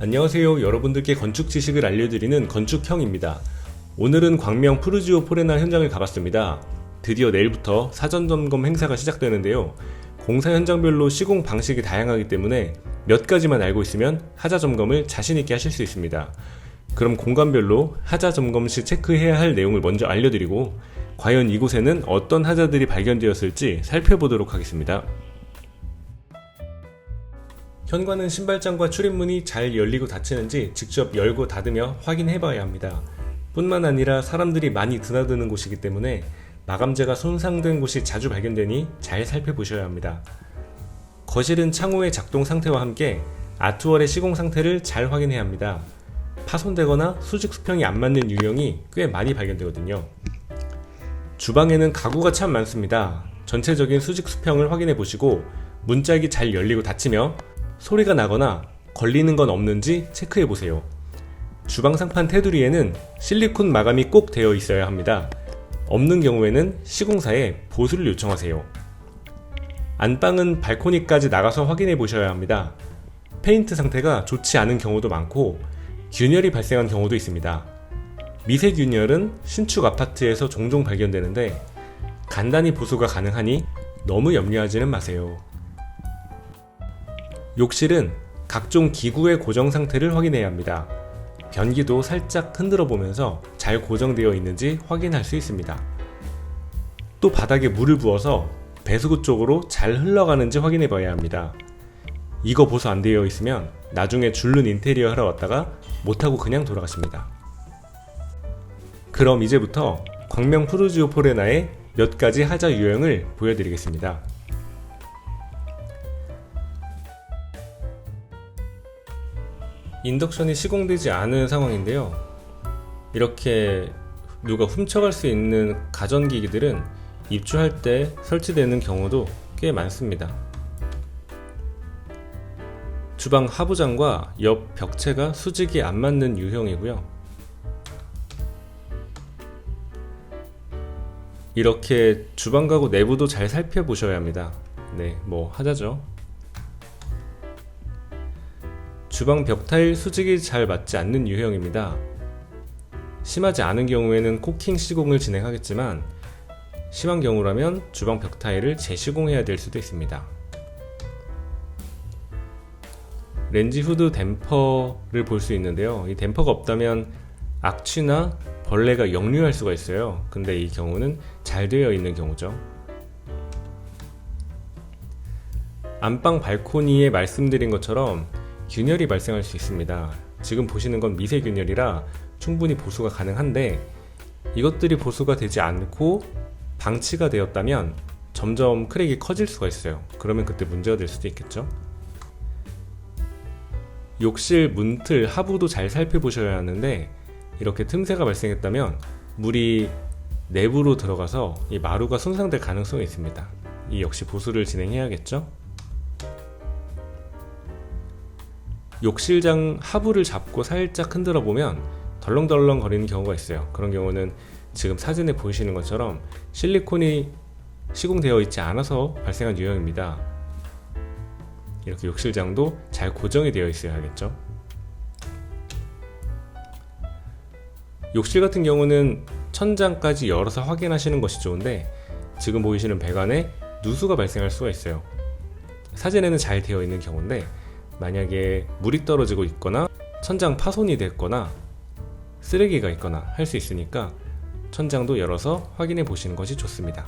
안녕하세요. 여러분들께 건축 지식을 알려드리는 건축형입니다. 오늘은 광명 푸르지오 포레나 현장을 가봤습니다. 드디어 내일부터 사전 점검 행사가 시작되는데요. 공사 현장별로 시공 방식이 다양하기 때문에 몇 가지만 알고 있으면 하자 점검을 자신있게 하실 수 있습니다. 그럼 공간별로 하자 점검 시 체크해야 할 내용을 먼저 알려드리고 과연 이곳에는 어떤 하자들이 발견되었을지 살펴보도록 하겠습니다. 현관은 신발장과 출입문이 잘 열리고 닫히는지 직접 열고 닫으며 확인해 봐야 합니다. 뿐만 아니라 사람들이 많이 드나드는 곳이기 때문에 마감재가 손상된 곳이 자주 발견되니 잘 살펴보셔야 합니다. 거실은 창호의 작동 상태와 함께 아트월의 시공 상태를 잘 확인해야 합니다. 파손되거나 수직 수평이 안 맞는 유형이 꽤 많이 발견되거든요. 주방에는 가구가 참 많습니다. 전체적인 수직 수평을 확인해 보시고 문짝이 잘 열리고 닫히며 소리가 나거나 걸리는 건 없는지 체크해 보세요. 주방 상판 테두리에는 실리콘 마감이 꼭 되어 있어야 합니다. 없는 경우에는 시공사에 보수를 요청하세요. 안방은 발코니까지 나가서 확인해 보셔야 합니다. 페인트 상태가 좋지 않은 경우도 많고 균열이 발생한 경우도 있습니다. 미세 균열은 신축 아파트에서 종종 발견되는데 간단히 보수가 가능하니 너무 염려하지는 마세요. 욕실은 각종 기구의 고정 상태를 확인해야 합니다. 변기도 살짝 흔들어 보면서 잘 고정되어 있는지 확인할 수 있습니다. 또 바닥에 물을 부어서 배수구 쪽으로 잘 흘러가는지 확인해 봐야 합니다. 이거 보수 안 되어 있으면 나중에 줄눈 인테리어 하러 왔다가 못하고 그냥 돌아가십니다. 그럼 이제부터 광명 푸르지오 포레나의 몇 가지 하자 유형을 보여드리겠습니다. 인덕션이 시공되지 않은 상황인데요. 이렇게 누가 훔쳐갈 수 있는 가전기기들은 입주할 때 설치되는 경우도 꽤 많습니다. 주방 하부장과 옆 벽체가 수직이 안 맞는 유형이고요. 이렇게 주방 가구 내부도 잘 살펴보셔야 합니다. 네, 뭐 하자죠. 주방 벽 타일 수직이 잘 맞지 않는 유형입니다. 심하지 않은 경우에는 코킹 시공을 진행하겠지만 심한 경우라면 주방 벽 타일을 재시공해야 될 수도 있습니다. 렌지 후드 댐퍼를 볼 수 있는데요. 이 댐퍼가 없다면 악취나 벌레가 역류할 수가 있어요. 근데 이 경우는 잘 되어 있는 경우죠. 안방 발코니에 말씀드린 것처럼 균열이 발생할 수 있습니다. 지금 보시는 건 미세 균열이라 충분히 보수가 가능한데 이것들이 보수가 되지 않고 방치가 되었다면 점점 크랙이 커질 수가 있어요. 그러면 그때 문제가 될 수도 있겠죠. 욕실 문틀 하부도 잘 살펴보셔야 하는데 이렇게 틈새가 발생했다면 물이 내부로 들어가서 이 마루가 손상될 가능성이 있습니다. 이 역시 보수를 진행해야겠죠. 욕실장 하부를 잡고 살짝 흔들어 보면 덜렁덜렁 거리는 경우가 있어요. 그런 경우는 지금 사진에 보이시는 것처럼 실리콘이 시공되어 있지 않아서 발생한 유형입니다. 이렇게 욕실장도 잘 고정이 되어 있어야 하겠죠. 욕실 같은 경우는 천장까지 열어서 확인하시는 것이 좋은데 지금 보이시는 배관에 누수가 발생할 수가 있어요. 사진에는 잘 되어 있는 경우인데 만약에 물이 떨어지고 있거나 천장 파손이 됐거나 쓰레기가 있거나 할 수 있으니까 천장도 열어서 확인해 보시는 것이 좋습니다.